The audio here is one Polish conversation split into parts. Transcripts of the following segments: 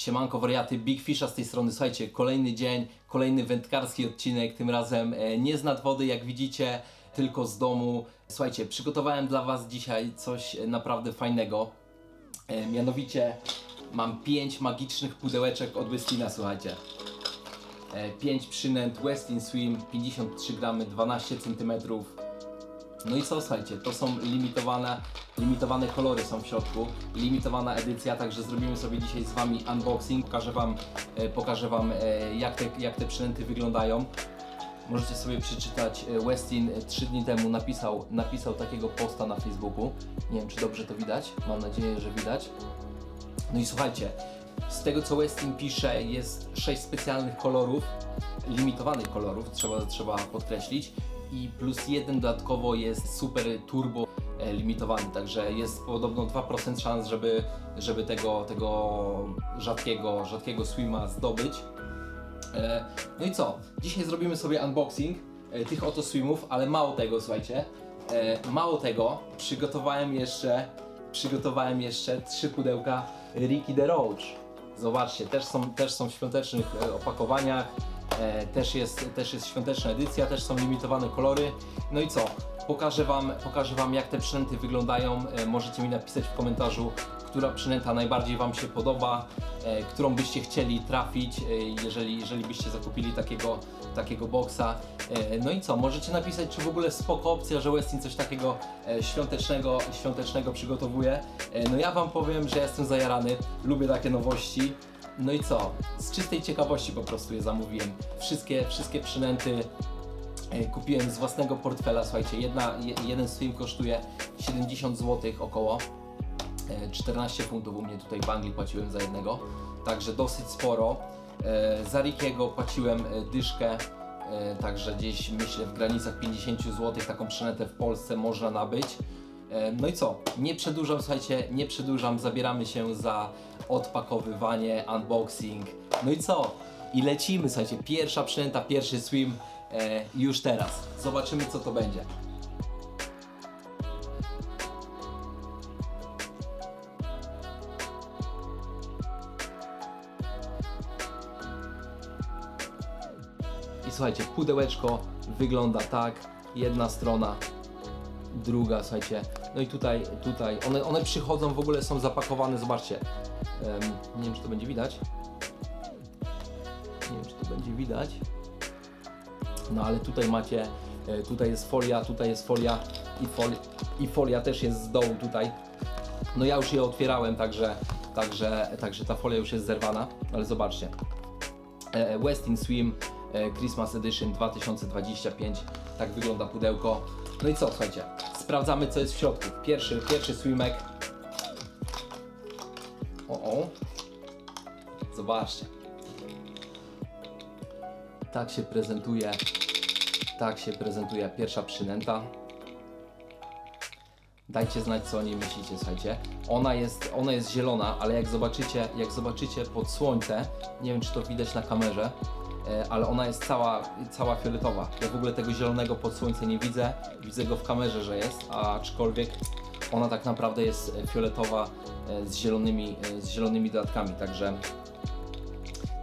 Siemanko wariaty, Big Fisha z tej strony. Słuchajcie, kolejny dzień, kolejny wędkarski odcinek, tym razem e, nie z nad wody, jak widzicie, tylko z domu. Słuchajcie, przygotowałem dla Was dzisiaj coś e, naprawdę fajnego. E, mianowicie mam 5 magicznych pudełeczek od Westina, słuchajcie. 5 przynęt Westin Swim, 53 gramy, 12 cm. No i co, słuchajcie, to są limitowane, limitowane kolory są w środku, limitowana edycja, także zrobimy sobie dzisiaj z Wami unboxing, pokażę Wam, e, pokażę wam e, jak, te, jak te przynęty wyglądają. Możecie sobie przeczytać, e, Westin 3 dni temu napisał, napisał takiego posta na Facebooku, nie wiem czy dobrze to widać, mam nadzieję, że widać. No i słuchajcie, z tego co Westin pisze, jest 6 specjalnych kolorów, limitowanych kolorów, trzeba, trzeba podkreślić. I plus jeden dodatkowo jest super turbo e, limitowany, także jest podobno 2% szans, żeby, żeby tego, tego rzadkiego, rzadkiego swima zdobyć. E, No i co? Dzisiaj zrobimy sobie unboxing e, tych oto swimów, ale mało tego, słuchajcie. Mało tego, przygotowałem jeszcze, przygotowałem jeszcze trzy pudełka Ricky the Roach. Zobaczcie, też są, też są w świątecznych opakowaniach, też, jest, też jest świąteczna edycja, też są limitowane kolory. No i co? Pokażę wam, pokażę wam jak te przynęty wyglądają. E, możecie mi napisać w komentarzu, która przynęta najbardziej Wam się podoba, e, którą byście chcieli trafić, e, jeżeli, jeżeli byście zakupili takiego, takiego. E, no i co, możecie napisać, czy w ogóle spoko opcja, że Westin coś takiego e, świątecznego, świątecznego przygotowuje. E, no ja Wam powiem, że jestem zajarany, lubię takie nowości. No i co, z czystej ciekawości po prostu je zamówiłem. Wszystkie, wszystkie przynęty E, Kupiłem z własnego portfela, słuchajcie, jedna, je, jeden stream kosztuje 70 zł około. E, 14 funtów u mnie tutaj w Anglii płaciłem za jednego, także dosyć sporo. E, Za Rickiego płaciłem e, dyszkę, e, także gdzieś myślę w granicach 50 zł taką przynętę w Polsce można nabyć. E, No i co? Nie przedłużam, słuchajcie, nie przedłużam, zabieramy się za odpakowywanie, unboxing. No i co? I lecimy, słuchajcie, pierwsza przynęta, pierwszy swim e, już teraz. Zobaczymy co to będzie. I słuchajcie, pudełeczko wygląda tak, jedna strona, druga, słuchajcie. No i tutaj, tutaj, one, one przychodzą, w ogóle są zapakowane, zobaczcie. Em, nie wiem, czy to będzie widać. Nie wiem, czy to będzie widać. No ale tutaj macie, e, tutaj jest folia, tutaj jest folia i, foli, i folia też jest z dołu tutaj. No ja już je otwierałem, także, także, także ta folia już jest zerwana, ale zobaczcie. E, Westin Swim e, Christmas Edition 2025. Tak wygląda pudełko. No i co, słuchajcie, sprawdzamy co jest w środku. Pierwszy, pierwszy swimek. O, o. Zobaczcie. Tak się prezentuje. Tak się prezentuje pierwsza przynęta. Dajcie znać co o niej myślicie, słuchajcie. Ona jest, ona jest zielona, ale jak zobaczycie, jak zobaczycie pod słońce, nie wiem czy to widać na kamerze, ale ona jest cała, cała fioletowa. Ja w ogóle tego zielonego pod słońce nie widzę, widzę go w kamerze, że jest, aczkolwiek ona tak naprawdę jest e, fioletowa e, z zielonymi, e, z zielonymi dodatkami, także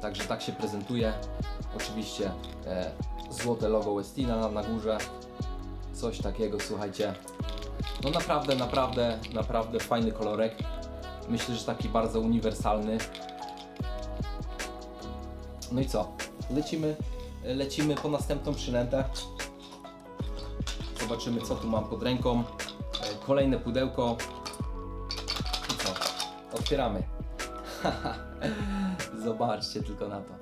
Także tak się prezentuje. Oczywiście e, złote logo Westina na, na górze. Coś takiego, słuchajcie. No naprawdę, naprawdę, naprawdę fajny kolorek. Myślę, że taki bardzo uniwersalny. No i co? Lecimy, lecimy po następną przynętę. Zobaczymy co tu mam pod ręką. E, Kolejne pudełko. I co? Otwieramy. Zobaczcie tylko na to.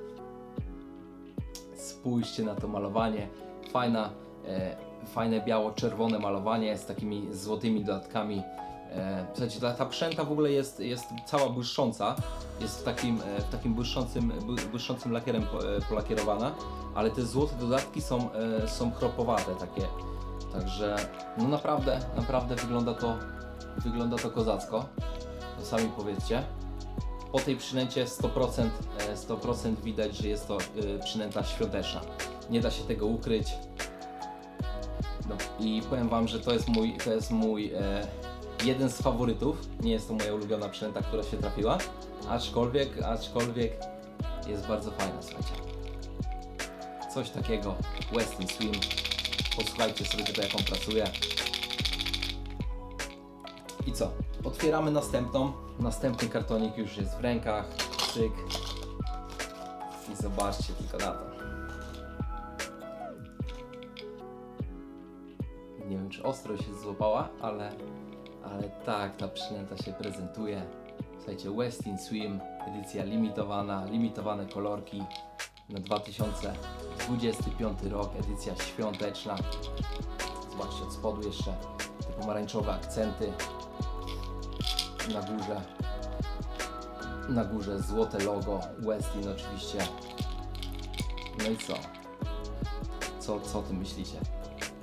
Spójrzcie na to malowanie. Fajna, e, fajne biało-czerwone malowanie z takimi złotymi dodatkami. E, słuchajcie, ta, ta przęta w ogóle jest, jest cała błyszcząca. Jest w takim, e, w takim błyszczącym, bły- błyszczącym lakierem e, polakierowana, ale te złote dodatki są, są kropowate takie. Także no naprawdę, naprawdę wygląda to, wygląda to kozacko. To sami powiedzcie po tej przynęcie 100%, e, 100% widać, że jest to przynęta świąteczna. Nie da się tego ukryć. No i powiem Wam, że to jest mój, to jest mój, jeden z faworytów. Nie jest to moja ulubiona przynęta, która się trafiła, aczkolwiek, aczkolwiek jest bardzo fajna, słuchajcie. Coś takiego, Westin Swim. Posłuchajcie sobie tego, jak on pracuje. I co? Otwieramy następną. Następny kartonik już jest w rękach. Cyk. I zobaczcie tylko na to. Nie wiem, czy ostro się złapała, ale, ale tak ta przynęta się prezentuje. Słuchajcie, Westin Swim, edycja limitowana, limitowane kolorki na 2025 rok, edycja świąteczna. Zobaczcie od spodu jeszcze te pomarańczowe akcenty. Na górze, na górze złote logo, Westin oczywiście. No i co? Co, co o tym myślicie?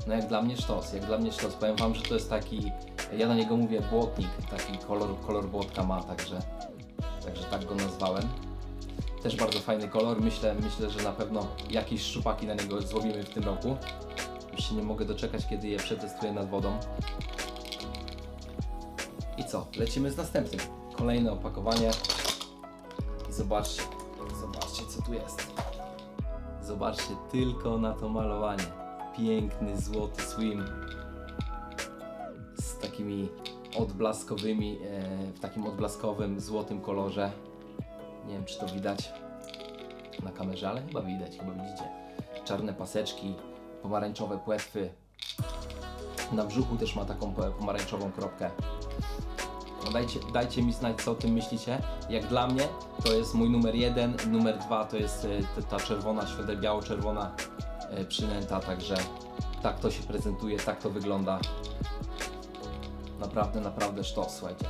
No jak dla mnie sztos, jak dla mnie sztos. Powiem wam, że to jest taki, ja na niego mówię błotnik, taki kolor, kolor błotka ma, także, także tak go nazwałem. Też bardzo fajny kolor, myślę, myślę, że na pewno jakieś szczupaki na niego złowimy w tym roku. Już się nie mogę doczekać, kiedy je przetestuję nad wodą. I co? Lecimy z następnym. Kolejne opakowanie. Zobaczcie, zobaczcie co tu jest. Zobaczcie tylko na to malowanie. Piękny złoty swim takimi odblaskowymi, e, w takim odblaskowym złotym kolorze. Nie wiem, czy to widać na kamerze, ale chyba widać, chyba widzicie. Czarne paseczki, pomarańczowe płetwy. Na brzuchu też ma taką po- pomarańczową kropkę. No dajcie, dajcie mi znać, co o tym myślicie. Jak dla mnie, to jest mój numer jeden, numer dwa to jest e, ta- czerwona, świetle-biało-czerwona e, przynęta, także tak to się prezentuje, tak to wygląda. Naprawdę, naprawdę sztos, słuchajcie.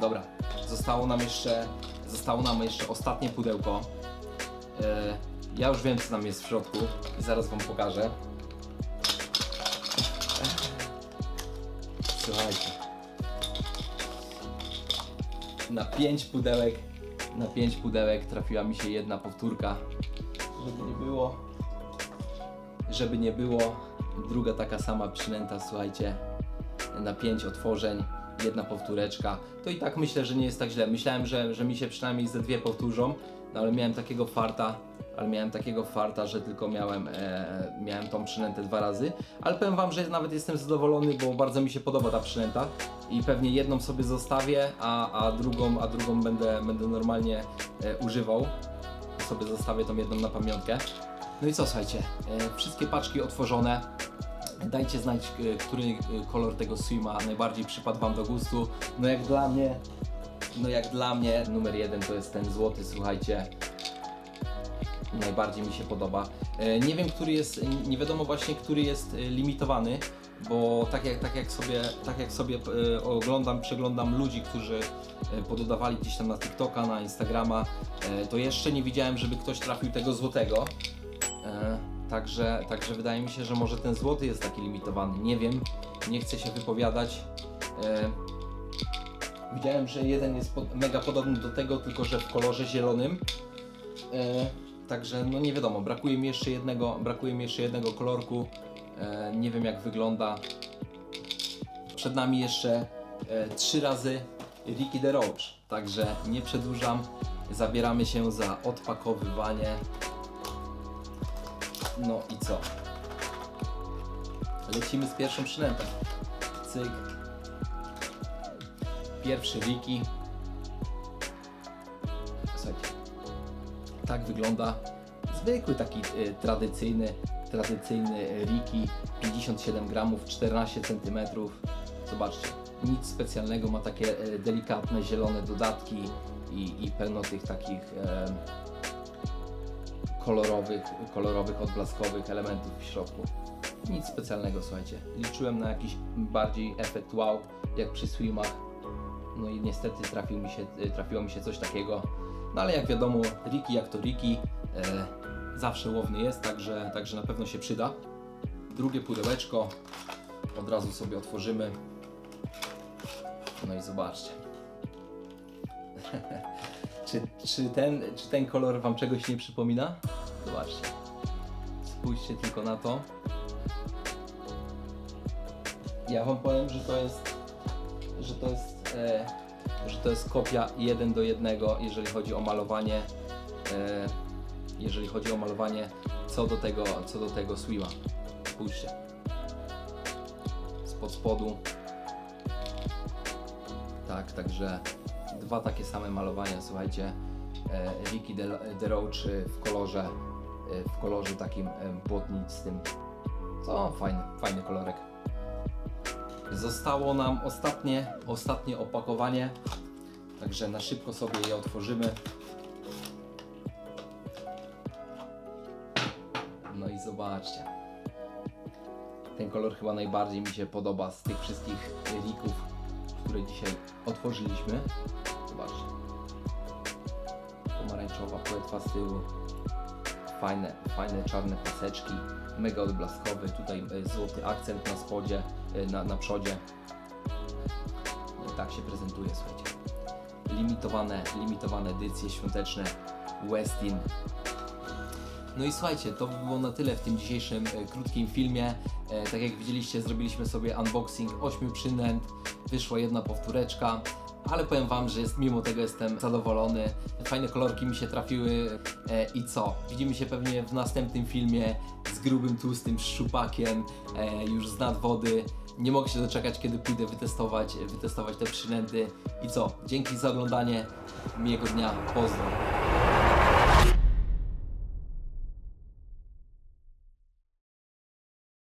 Dobra, zostało nam jeszcze, zostało nam jeszcze ostatnie pudełko. E, ja już wiem, co tam jest w środku i zaraz Wam pokażę. Słuchajcie. Na pięć pudełek, na pięć pudełek trafiła mi się jedna powtórka. Żeby nie było, żeby nie było, druga taka sama przynęta, słuchajcie, na pięć otworzeń, jedna powtóreczka. To i tak myślę, że nie jest tak źle. Myślałem, że, że mi się przynajmniej ze dwie powtórzą, no ale miałem takiego farta, ale miałem takiego farta, że tylko miałem, e, miałem tą przynętę dwa razy. Ale powiem Wam, że nawet jestem zadowolony, bo bardzo mi się podoba ta przynęta i pewnie jedną sobie zostawię, a, a drugą, a drugą będę, będę normalnie e, używał. Sobie zostawię tą jedną na pamiątkę. No i co, słuchajcie, e, wszystkie paczki otworzone. Dajcie znać, e, który e, kolor tego swima najbardziej przypadł Wam do gustu. No jak dla mnie, no jak dla mnie numer jeden to jest ten złoty, słuchajcie. Najbardziej mi się podoba. Nie wiem, który jest, nie wiadomo właśnie, który jest limitowany, bo tak jak, tak jak sobie, tak jak sobie oglądam, przeglądam ludzi, którzy pododawali gdzieś tam na TikToka, na Instagrama, to jeszcze nie widziałem, żeby ktoś trafił tego złotego. E, Także, także wydaje mi się, że może ten złoty jest taki limitowany. Nie wiem, nie chcę się wypowiadać. E, Widziałem, że jeden jest mega podobny do tego, tylko że w kolorze zielonym. E, także no nie wiadomo, brakuje mi jeszcze jednego, brakuje mi jeszcze jednego kolorku. Nie wiem jak wygląda. Przed nami jeszcze trzy razy Ricky the Roach. Także nie przedłużam. Zabieramy się za odpakowywanie. No i co? Lecimy z pierwszą przynętą. Cyk. Pierwszy Ricky. Słuchajcie. Tak wygląda zwykły taki y, tradycyjny, tradycyjny Ricky. 57 gramów, 14 cm. Zobaczcie. Nic specjalnego, ma takie y, delikatne zielone dodatki i, i pełno tych takich kolorowych, kolorowych, odblaskowych elementów w środku. Nic specjalnego, słuchajcie. Liczyłem na jakiś bardziej efekt wow, jak przy swimach. No i niestety trafił mi się, trafiło mi się coś takiego. No ale jak wiadomo, Riki jak to Riki, e, zawsze łowny jest, także, także na pewno się przyda. Drugie pudełeczko od razu sobie otworzymy. No i zobaczcie. Czy, czy, ten, czy ten kolor Wam czegoś nie przypomina? Zobaczcie. Spójrzcie tylko na to. Ja wam powiem, że to jest, że to jest, e, że to jest kopia jeden do jednego, jeżeli chodzi o malowanie, e, jeżeli chodzi o malowanie, co do tego, co do tego Swima. Spójrzcie. Spod spodu. Tak, także dwa takie same malowania, słuchajcie. E, Ricky de, de Roach w kolorze, e, w kolorze takim e, błotnistym. Co fajny, fajny kolorek. Zostało nam ostatnie, ostatnie opakowanie, także na szybko sobie je otworzymy. No i zobaczcie. Ten kolor chyba najbardziej mi się podoba z tych wszystkich lików, które dzisiaj otworzyliśmy. Zobaczcie. Pomarańczowa płetwa z tyłu. Fajne, fajne czarne paseczki. Mega odblaskowy. Tutaj e, złoty akcent na spodzie, e, na, na przodzie. No tak się prezentuje, słuchajcie. Limitowane, limitowane edycje świąteczne Westin no i słuchajcie, to by było na tyle w tym dzisiejszym e, krótkim filmie. E, tak jak widzieliście, zrobiliśmy sobie unboxing 8 przynęt, wyszła jedna powtóreczka, ale powiem Wam, że jest, mimo tego jestem zadowolony. Fajne kolorki mi się trafiły e, i co? Widzimy się pewnie w następnym filmie z grubym, tłustym szczupakiem, e, już z nad wody. Nie mogę się doczekać, kiedy pójdę wytestować, wytestować te przynęty. I co? Dzięki za oglądanie. Miłego dnia. Pozdro.